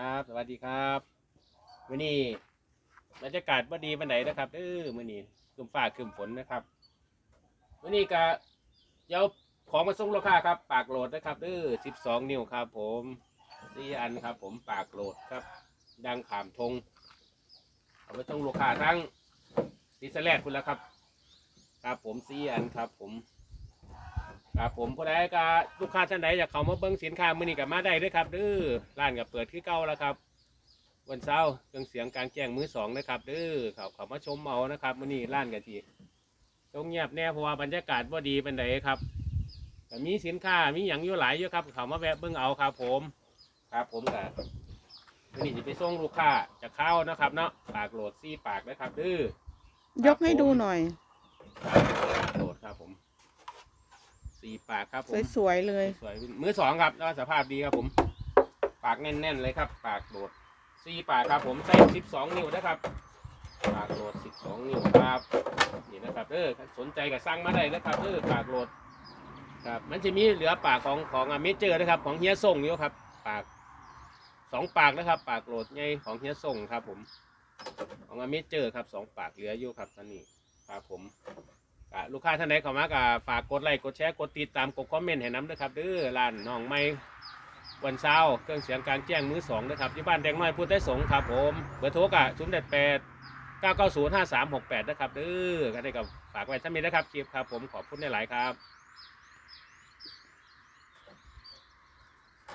ครับ สวัสดีครับวันนี้บรรยากาศบ่ดีปันไหนนะครับเออมื้อนี้ครึมฟ้าครึมฝนนะครับวันนี้ก็เดี๋ยวของมาส่งลูกค้าครับ ปากโหลดนะครับเออ12 นิ้วครับ ผมสี่อันครับ ผมปากโหลดครับ ดังขามทงเอาไปส่งลูกค้าทั้งดิสแลดคุณแล้วครับ ครับผมสี่อันครับ ผม ครับผมผู้ใดก็ลูกค้าท่านใดอยากเข้ามาเบิ่งสินค้ามื้อนี้ก็มาได้เด้วยครับเด้อร้านก็เปิดคือเก่าแล้วครับ วันเสาร์เครื่องเสียงกลางแจ้งมือสองนะครับเด้อเขาเขามาชมเอานะครับมื้อนี้ร้านกะทีตรงเงียบแน่เพราะว่าบรรยากาศบ่ดีเป็นไดครับแต่มีสินค้ามีหยังอยู่หลายอยู่ครับเขามาแวะเบิ่งเอาครับ ผม ครับผมก็มื้อนี้จะไปส่งลูกค้าจะเข้านะครับ เนาะปากโหลดซี่ปากนะครับเด้อยกให้ดูหน่อยโหลดครับผม สี่ปากครับผมสวยๆเลยสวยๆมือสองครับแล้วสภาพดีครับผม ปากแน่นๆเลยครับ ปากโหลดสี่ปากครับผมใส่สิบสองนิ้วนะครับ ปากโหลดสิบสองนิ้วครับนี่นะครับเออสนใจก็สั่งมาได้นะครับเออปากโหลดครับมันจะมีเหลือปากของของอเมเจอร์นะครับ ของเฮียส่งอยู่ครับ ปากสองปากนะครับ ปากโหลดใหญ่ของเฮียส่งครับ ผม ของอเมเจอร์ครับสองปากเหลืออยู่ครับตอนนี้ครับผมก็ ลูกค้าท่านใดเข้ามาก็ฝากกดไลค์กดแชร์กดติดตามกดคอมเมนต์ให้น้ำด้วยครับเด้อร้านน้องไม้วันเช้าร์เครื่องเสียงกลางแจ้งมือสองนะครับที่บ้านแดงน้อยพูดได้สงครับผมเบอร์โทรกะศูนย์แปดแปดเก้าเก้าศูนย์ห้าสามหกแปดนะครับเด้อก็ได้กับฝากไว้ท่านมีนะครับคลิปครับผมขอบคุณหลายครับ